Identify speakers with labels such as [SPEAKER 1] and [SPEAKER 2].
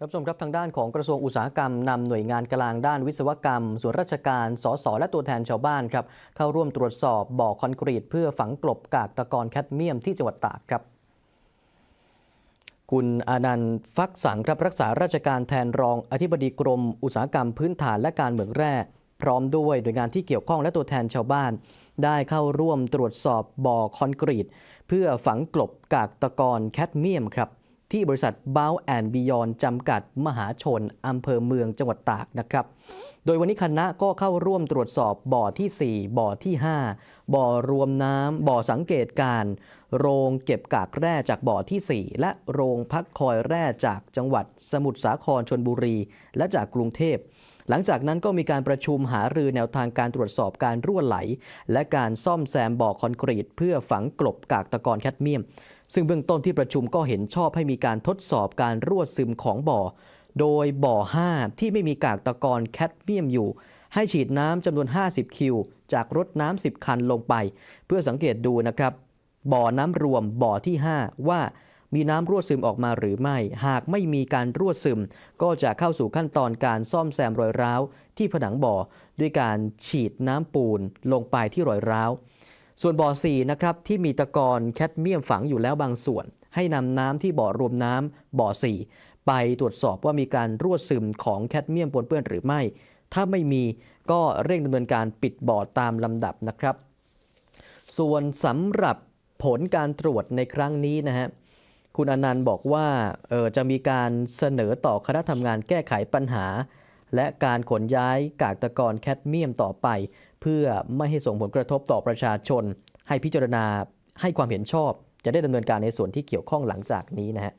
[SPEAKER 1] ท่านผู้ชมครับทางด้านของกระทรวงอุตสาหกรรมนำหน่วยงานกลางด้านวิศวกรรม ส่วนราชการ สส และตัวแทนชาวบ้านครับ เข้าร่วมตรวจสอบบ่อคอนกรีต เพื่อฝังกลบกากตะกอนแคดเมียมที่จังหวัดตากครับคุณอานันต์ฟักสังครับรักษาราชการแทนรองอธิบดีกรม อุตสาหกรรมพื้นฐานและการเมืองแร่ พร้อมด้วยหน่วยงานที่เกี่ยวข้องและตัวแทนชาวบ้าน ได้เข้าร่วมตรวจสอบบ่อคอนกรีต เพื่อฝังกลบกากตะกอนแคดเมียมครับ ที่บริษัทบ้าแอนบิยอนจำกัดมหาชนอำเภอเมืองจังหวัดตากนะครับ โดยวันนี้คณะก็เข้าร่วมตรวจสอบบ่อทีสี่4 บ่อที่ 5 บ่อรวมน้ำบ่อสังเกตการ โรงเก็บกากแร่จากบ่อทีสี่ 4 และโรงพักคอยแร่จากจังหวัด สมุทรสาครชนบุรี และจากกรุงเทพหลังจากนั้นก็มีการประชุมหารือแนวทางการตรวจสอบการรั่วไหล และการซ่อมแซมบ่อคอนกรีต เพื่อฝังกลบกากตะกอนแคดเมียม ซึ่งเบื้องต้นที่ประชุมก็เห็นชอบให้มีการทดสอบการรั่วซึมของบ่อ โดยบ่อ 5 ที่ไม่มีกากตะกอนแคดเมียมอยู่ ให้ฉีดน้ำจำนวน 50 คิว จากรถน้ำ 10 คันลงไป เพื่อสังเกตดูนะครับ บ่อน้ำรวมบ่อที่ 5 ว่ามีน้ำรั่วซึมออกมาหรือไม่ หากไม่มีการรั่วซึม ก็จะเข้าสู่ขั้นตอนการซ่อมแซมรอยร้าวที่ผนังบ่อ ด้วยการฉีดน้ำปูนลงไปที่รอยร้าว ส่วนบ่อ4นะครับที่มีตะกอนแคดเมียมฝังอยู่แล้วบางส่วน ให้นำน้ำที่บ่อรวมน้ำบ่อ4ไปตรวจสอบว่ามีการรั่วซึมของแคดเมียมปนเปื้อนหรือไม่ ถ้าไม่มีก็เร่งดำเนินการปิดบ่อตามลำดับนะครับ ส่วนสำหรับผลการตรวจในครั้งนี้นะฮะคุณอนันต์บอกว่าออจะมีการเสนอต่อคณะทำงานแก้ไขปัญหา และการขนย้ายกากตะกอนแคดเมียมต่อไป เพื่อไม่ให้ส่งผลกระทบต่อประชาชน ให้พิจารณาให้ความเห็นชอบ จะได้ดำเนินการในส่วนที่เกี่ยวข้องหลังจากนี้นะฮะ